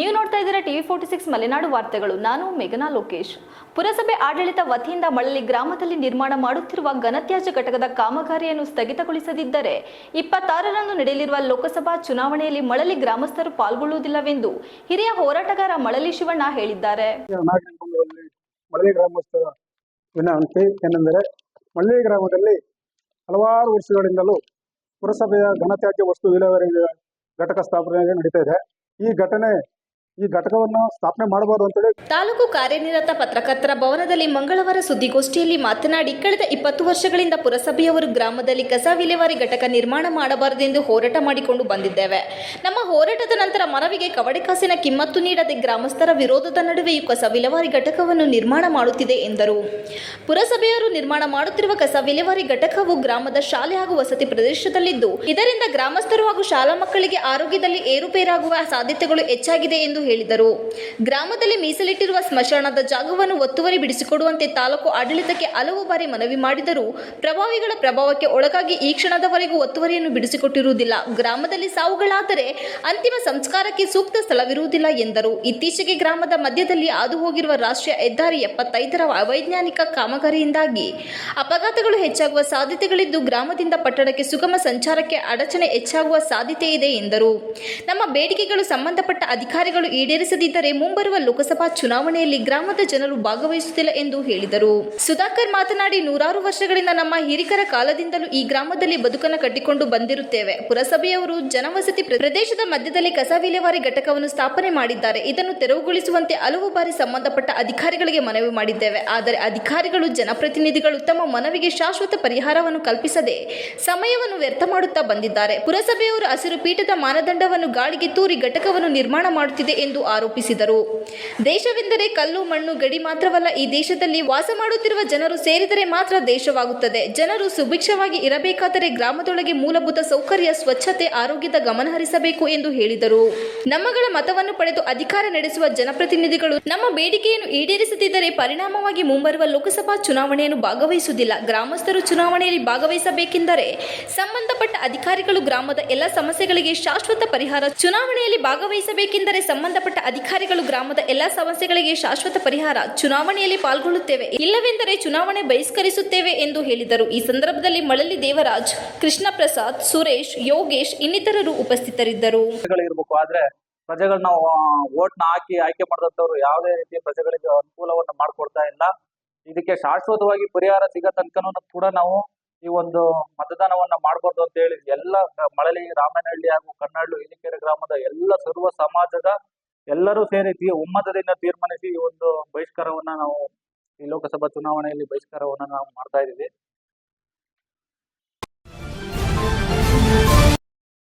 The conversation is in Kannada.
ನೀವು ನೋಡ್ತಾ ಇದ್ದೀರಾ ಟಿವಿ ಫೋರ್ಟಿ ಸಿಕ್ಸ್ ಮಲೆನಾಡು ವಾರ್ತೆಗಳು. ನಾನು ಮೇಘನಾ ಲೋಕೇಶ್. ಪುರಸಭೆ ಆಡಳಿತ ವತಿಯಿಂದ ಮಳಲಿ ಗ್ರಾಮದಲ್ಲಿ ನಿರ್ಮಾಣ ಮಾಡುತ್ತಿರುವ ಘನತ್ಯಾಜ್ಯ ಘಟಕದ ಕಾಮಗಾರಿಯನ್ನು ಸ್ಥಗಿತಗೊಳಿಸದಿದ್ದರೆ ಇಪ್ಪತ್ತಾರರಂದು ನಡೆಯಲಿರುವ ಲೋಕಸಭಾ ಚುನಾವಣೆಯಲ್ಲಿ ಮಳಲಿ ಗ್ರಾಮಸ್ಥರು ಪಾಲ್ಗೊಳ್ಳುವುದಿಲ್ಲವೆಂದು ಹಿರಿಯ ಹೋರಾಟಗಾರ ಮಳಲಿ ಶಿವಣ್ಣ ಹೇಳಿದ್ದಾರೆ. ಮಳಲಿ ಗ್ರಾಮಸ್ಥರ ವಿನಂತಿ ಏನೆಂದರೆ, ಮಳಲಿ ಗ್ರಾಮದಲ್ಲಿ ಹಲವಾರು ವರ್ಷಗಳಿಂದಲೂ ಪುರಸಭೆಯ ಘನತ್ಯಾಜ್ಯ ವಸ್ತು ವಿಲೇವಾರಿ ಘಟಕ ಸ್ಥಾಪನೆ ನಡೀತಾ ಇದೆ. ಈ ಘಟನೆ ಈ ಘಟಕವನ್ನು ಸ್ಥಾಪನೆ ಮಾಡಬಾರದು ಅಂತೇಳಿ ತಾಲೂಕು ಕಾರ್ಯನಿರತ ಪತ್ರಕರ್ತರ ಭವನದಲ್ಲಿ ಮಂಗಳವಾರ ಸುದ್ದಿಗೋಷ್ಠಿಯಲ್ಲಿ ಮಾತನಾಡಿ ಕಳೆದ ಇಪ್ಪತ್ತು ವರ್ಷಗಳಿಂದ ಪುರಸಭೆಯವರು ಗ್ರಾಮದಲ್ಲಿ ಕಸ ವಿಲೇವಾರಿ ಘಟಕ ನಿರ್ಮಾಣ ಮಾಡಬಾರದೆಂದು ಹೋರಾಟ ಮಾಡಿಕೊಂಡು ಬಂದಿದ್ದೇವೆ. ನಮ್ಮ ಹೋರಾಟದ ನಂತರ ಮನವಿಗೆ ಕವಡೆ ಕಾಸಿನ ಕಿಮ್ಮತ್ತು ನೀಡದೆ ಗ್ರಾಮಸ್ಥರ ವಿರೋಧದ ನಡುವೆಯೂ ಕಸ ವಿಲೇವಾರಿ ಘಟಕವನ್ನು ನಿರ್ಮಾಣ ಮಾಡುತ್ತಿದೆ ಎಂದರು. ಪುರಸಭೆಯವರು ನಿರ್ಮಾಣ ಮಾಡುತ್ತಿರುವ ಕಸ ವಿಲೇವಾರಿ ಘಟಕವು ಗ್ರಾಮದ ಶಾಲೆ ಹಾಗೂ ವಸತಿ ಪ್ರದೇಶದಲ್ಲಿದ್ದು, ಇದರಿಂದ ಗ್ರಾಮಸ್ಥರು ಹಾಗೂ ಶಾಲಾ ಮಕ್ಕಳಿಗೆ ಆರೋಗ್ಯದಲ್ಲಿ ಏರುಪೇರಾಗುವ ಸಾಧ್ಯತೆಗಳು ಹೆಚ್ಚಾಗಿದೆ ಎಂದು ಹೇಳಿದರು. ಗ್ರಾಮದಲ್ಲಿ ಮೀಸಲಿಟ್ಟಿರುವ ಸ್ಮಶಾನದ ಜಾಗವನ್ನು ಒತ್ತುವರಿ ಬಿಡಿಸಿಕೊಡುವಂತೆ ತಾಲೂಕು ಆಡಳಿತಕ್ಕೆ ಹಲವು ಬಾರಿ ಮನವಿ ಮಾಡಿದರೂ ಪ್ರಭಾವಿಗಳ ಪ್ರಭಾವಕ್ಕೆ ಒಳಗಾಗಿ ಈ ಕ್ಷಣದವರೆಗೂ ಒತ್ತುವರಿಯನ್ನು ಬಿಡಿಸಿಕೊಟ್ಟಿರುವುದಿಲ್ಲ. ಗ್ರಾಮದಲ್ಲಿ ಸಾವುಗಳಾದರೆ ಅಂತಿಮ ಸಂಸ್ಕಾರಕ್ಕೆ ಸೂಕ್ತ ಸ್ಥಳವಿರುವುದಿಲ್ಲ ಎಂದರು. ಇತ್ತೀಚೆಗೆ ಗ್ರಾಮದ ಮಧ್ಯದಲ್ಲಿ ಹಾದು ಹೋಗಿರುವ ರಾಷ್ಟ್ರೀಯ ಹೆದ್ದಾರಿ ಎಪ್ಪತ್ತೈದರ ಅವೈಜ್ಞಾನಿಕ ಕಾಮಗಾರಿಯಿಂದಾಗಿ ಅಪಘಾತಗಳು ಹೆಚ್ಚಾಗುವ ಸಾಧ್ಯತೆಗಳಿದ್ದು ಗ್ರಾಮದಿಂದ ಪಟ್ಟಣಕ್ಕೆ ಸುಗಮ ಸಂಚಾರಕ್ಕೆ ಅಡಚಣೆ ಹೆಚ್ಚಾಗುವ ಸಾಧ್ಯತೆ ಇದೆ ಎಂದರು. ನಮ್ಮ ಬೇಡಿಕೆಗಳು ಸಂಬಂಧಪಟ್ಟ ಅಧಿಕಾರಿಗಳು ಈಡೇರಿಸದಿದ್ದರೆ ಮುಂಬರುವ ಲೋಕಸಭಾ ಚುನಾವಣೆಯಲ್ಲಿ ಗ್ರಾಮದ ಜನರು ಭಾಗವಹಿಸುತ್ತಿಲ್ಲ ಎಂದು ಹೇಳಿದರು. ಸುಧಾಕರ್ ಮಾತನಾಡಿ, ನೂರಾರು ವರ್ಷಗಳಿಂದ ನಮ್ಮ ಹಿರಿಕರ ಕಾಲದಿಂದಲೂ ಈ ಗ್ರಾಮದಲ್ಲಿ ಬದುಕನ್ನು ಕಟ್ಟಿಕೊಂಡು ಬಂದಿರುತ್ತೇವೆ. ಪುರಸಭೆಯವರು ಜನವಸತಿ ಪ್ರ- ಪ್ರದೇಶದ ಮಧ್ಯದಲ್ಲಿ ಕಸ ವಿಲೇವಾರಿ ಘಟಕವನ್ನು ಸ್ಥಾಪನೆ ಮಾಡಿದ್ದಾರೆ. ಇದನ್ನು ತೆರವುಗೊಳಿಸುವಂತೆ ಹಲವು ಬಾರಿ ಸಂಬಂಧಪಟ್ಟ ಅಧಿಕಾರಿಗಳಿಗೆ ಮನವಿ ಮಾಡಿದ್ದೇವೆ. ಆದರೆ ಅಧಿಕಾರಿಗಳು, ಜನಪ್ರತಿನಿಧಿಗಳು ತಮ್ಮ ಮನವಿಗೆ ಶಾಶ್ವತ ಪರಿಹಾರವನ್ನು ಕಲ್ಪಿಸದೆ ಸಮಯವನ್ನು ವ್ಯರ್ಥ ಮಾಡುತ್ತಾ ಬಂದಿದ್ದಾರೆ. ಪುರಸಭೆಯವರು ಹಸಿರು ಪೀಠದ ಮಾನದಂಡವನ್ನು ಗಾಳಿಗೆ ತೂರಿ ಘಟಕವನ್ನು ನಿರ್ಮಾಣ ಮಾಡುತ್ತಿದೆ ಎಂದು ಆರೋಪಿಸಿದರು. ದೇಶವೆಂದರೆ ಕಲ್ಲು, ಮಣ್ಣು, ಗಡಿ ಮಾತ್ರವಲ್ಲ, ಈ ದೇಶದಲ್ಲಿ ವಾಸ ಮಾಡುತ್ತಿರುವ ಜನರು ಸೇರಿದರೆ ಮಾತ್ರ ದೇಶವಾಗುತ್ತದೆ. ಜನರು ಸುಭಿಕ್ಷವಾಗಿ ಇರಬೇಕಾದರೆ ಗ್ರಾಮದೊಳಗೆ ಮೂಲಭೂತ ಸೌಕರ್ಯ, ಸ್ವಚ್ಛತೆ, ಆರೋಗ್ಯದ ಗಮನ ಹರಿಸಬೇಕು ಎಂದು ಹೇಳಿದರು. ನಮ್ಮಗಳ ಮತವನ್ನು ಪಡೆದು ಅಧಿಕಾರ ನಡೆಸುವ ಜನಪ್ರತಿನಿಧಿಗಳು ನಮ್ಮ ಬೇಡಿಕೆಯನ್ನು ಈಡೇರಿಸದಿದ್ದರೆ ಪರಿಣಾಮವಾಗಿ ಮುಂಬರುವ ಲೋಕಸಭಾ ಚುನಾವಣೆಯನ್ನು ಭಾಗವಹಿಸುವುದಿಲ್ಲ. ಗ್ರಾಮಸ್ಥರು ಚುನಾವಣೆಯಲ್ಲಿ ಭಾಗವಹಿಸಬೇಕೆಂದರೆ ಸಂಬಂಧಪಟ್ಟ ಅಧಿಕಾರಿಗಳು ಗ್ರಾಮದ ಎಲ್ಲ ಸಮಸ್ಯೆಗಳಿಗೆ ಶಾಶ್ವತ ಪರಿಹಾರ ಚುನಾವಣೆಯಲ್ಲಿ ಭಾಗವಹಿಸಬೇಕೆಂದರೆ ಸಂಬಂಧಪಟ್ಟ ಅಧಿಕಾರಿಗಳು ಗ್ರಾಮದ ಎಲ್ಲಾ ಸಮಸ್ಯೆಗಳಿಗೆ ಶಾಶ್ವತ ಪರಿಹಾರ ಚುನಾವಣೆಯಲ್ಲಿ ಪಾಲ್ಗೊಳ್ಳುತ್ತೇವೆ. ಇಲ್ಲವೆಂದರೆ ಚುನಾವಣೆ ಬಹಿಷ್ಕರಿಸುತ್ತೇವೆ ಎಂದು ಹೇಳಿದರು. ಈ ಸಂದರ್ಭದಲ್ಲಿ ಮಳಲಿ ದೇವರಾಜ್ ಕೃಷ್ಣ ಪ್ರಸಾದ್ ಸುರೇಶ್, ಯೋಗೇಶ್ ಇನ್ನಿತರರು ಉಪಸ್ಥಿತರಿದ್ದರು. ಇರಬೇಕು ಆದ್ರೆ ಪ್ರಜೆಗಳನ್ನ ಓಟ್ನ ಹಾಕಿ ಆಯ್ಕೆ ಮಾಡಿದಂತವ್ರು ಯಾವುದೇ ರೀತಿ ಪ್ರಜೆಗಳಿಗೆ ಅನುಕೂಲವನ್ನು ಮಾಡಿಕೊಡ್ತಾ ಇಲ್ಲ. ಇದಕ್ಕೆ ಶಾಶ್ವತವಾಗಿ ಪರಿಹಾರ ಸಿಗೋ ತನಕನೂ ಕೂಡ ನಾವು ಈ ಒಂದು ಮತದಾನವನ್ನ ಮಾಡಬಾರ್ದು ಅಂತ ಹೇಳಿ ಎಲ್ಲ ಮಳಲಿ ರಾಮನಹಳ್ಳಿ ಹಾಗೂ ಕನ್ನಳ್ಳು ಇನಿಕೆರೆ ಗ್ರಾಮದ ಎಲ್ಲ ಸರ್ವ ಸಮಾಜದ ಎಲ್ಲರೂ ಸೇರಿ ಒಮ್ಮತದಿಂದ ತೀರ್ಮಾನಿಸಿ ಒಂದು ಬಹಿಷ್ಕಾರವನ್ನ ನಾವು ಈ ಲೋಕಸಭಾ ಚುನಾವಣೆಯಲ್ಲಿ ಬಹಿಷ್ಕಾರವನ್ನ ನಾವು ಮಾಡ್ತಾ ಇದೀವಿ